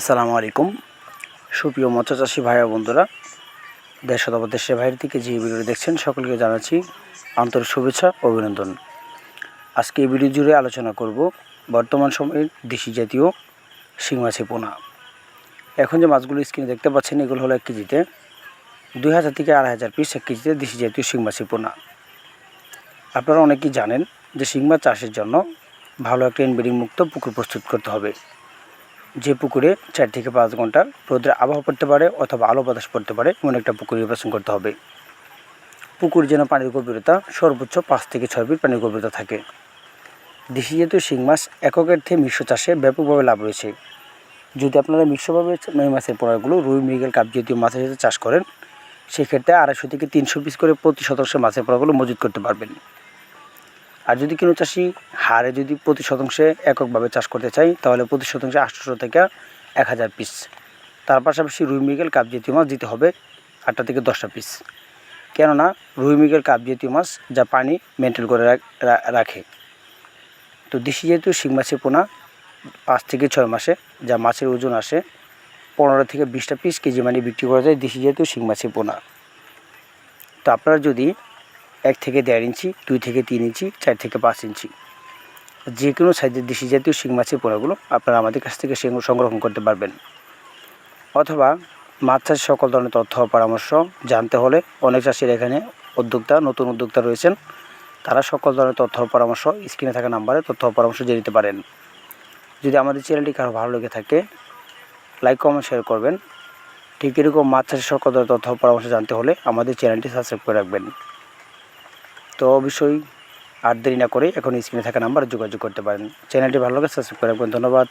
আসসালামু আলাইকুম। সুপ্রিয় মৎস্য চাষী ভাই বন্ধুরা, দেশ অথবা দেশের বাইরে থেকে যে ভিডিওটি দেখছেন, সকলকে জানাচ্ছি আন্তরিক শুভেচ্ছা অভিনন্দন। আজকে এই ভিডিও জুড়ে আলোচনা করব বর্তমান সময়ের দেশি জাতীয় শিং মাছি পোনা। এখন যে মাছগুলো স্ক্রিনে দেখতে পাচ্ছেন, এগুলো হলো এক কেজিতে দুই হাজার থেকে আড়াই হাজার পিস এক কেজিতে দেশি জাতীয় শিং মাছি পোনা। আপনারা অনেকেই জানেন যে শিং মাছ চাষের জন্য ভালো একটা ইনব্রিডিং মুক্ত পুকুর প্রস্তুত করতে হবে। যে পুকুরে চার থেকে পাঁচ ঘণ্টা রোদের আবহাওয়া পড়তে পারে অথবা আলো বাতাস পড়তে পারে, এমন একটা পুকুর নির্বাচন করতে হবে। পুকুর যেন পানির গভীরতা সর্বোচ্চ পাঁচ থেকে ছয় ফিট পানির গভীরতা থাকে। দেশি জাতীয় শিং মাছ এককের থেকে মিশ্র চাষে ব্যাপকভাবে লাভ রয়েছে। যদি আপনারা মিশ্রভাবে এই মাছের পোনাগুলো রুই, মৃগেল, কাপ জাতীয় মাছের সাথে চাষ করেন, সেক্ষেত্রে আড়াইশো থেকে তিনশো পিস করে প্রতি শতাংশ মাছের পোনাগুলো মজুত করতে পারবেন। আর যদি কোনো চাষি হারে যদি প্রতি শতাংশে এককভাবে চাষ করতে চাই তাহলে প্রতি শতাংশে আটশোশো থেকে এক হাজার পিস তার পাশাপাশি রুই মৃগেল কাপ জাতীয় মাছ দিতে হবে আটটা থেকে দশটা পিস কেননা রুই মৃগেল কাপ জাতীয় মাছ যা পানি মেনটেন করে রাখে তো দেশি জাতীয় শিং মাছের পোনা পাঁচ থেকে ছয় মাসে যা মাছের ওজন আসে পনেরো থেকে বিশটা পিস কেজি মানে বিক্রি করা যায় দেশি জাতীয় শিং মাছের পোনা। তো আপনারা যদি এক থেকে দেড় ইঞ্চি, দুই থেকে তিন ইঞ্চি, চার থেকে পাঁচ ইঞ্চি। যে কোনো সাইজের দেশি জাতীয় শিং মাছের পোনাগুলো আপনারা আমাদের কাছ থেকে সংরক্ষণ করতে পারবেন। অথবা মাছ চাষের সকল ধরনের তথ্য পরামর্শ জানতে হলে অনেক চাষির এখানে উদ্যোক্তা, নতুন উদ্যোক্তা রয়েছেন। তারা সকল ধরনের তথ্য পরামর্শ স্ক্রিনে থাকা নাম্বারে তথ্য পরামর্শ জেনে নিতে পারেন। যদি আমাদের চ্যানেলটি কারও ভালো লেগে থাকে, লাইক, কমেন্ট, শেয়ার করবেন। ঠিক এরকম মাছ চাষের সকল ধরনের তথ্য পরামর্শ জানতে হলে আমাদের চ্যানেলটি সাবস্ক্রাইব করে রাখবেন। তো অবশ্যই আর দেরি না করে এখন স্ক্রিনে থাকা নাম্বারে যোগাযোগ করতে পারেন। চ্যানেলটি ভালো লাগে সাবস্ক্রাইব করুন। ধন্যবাদ।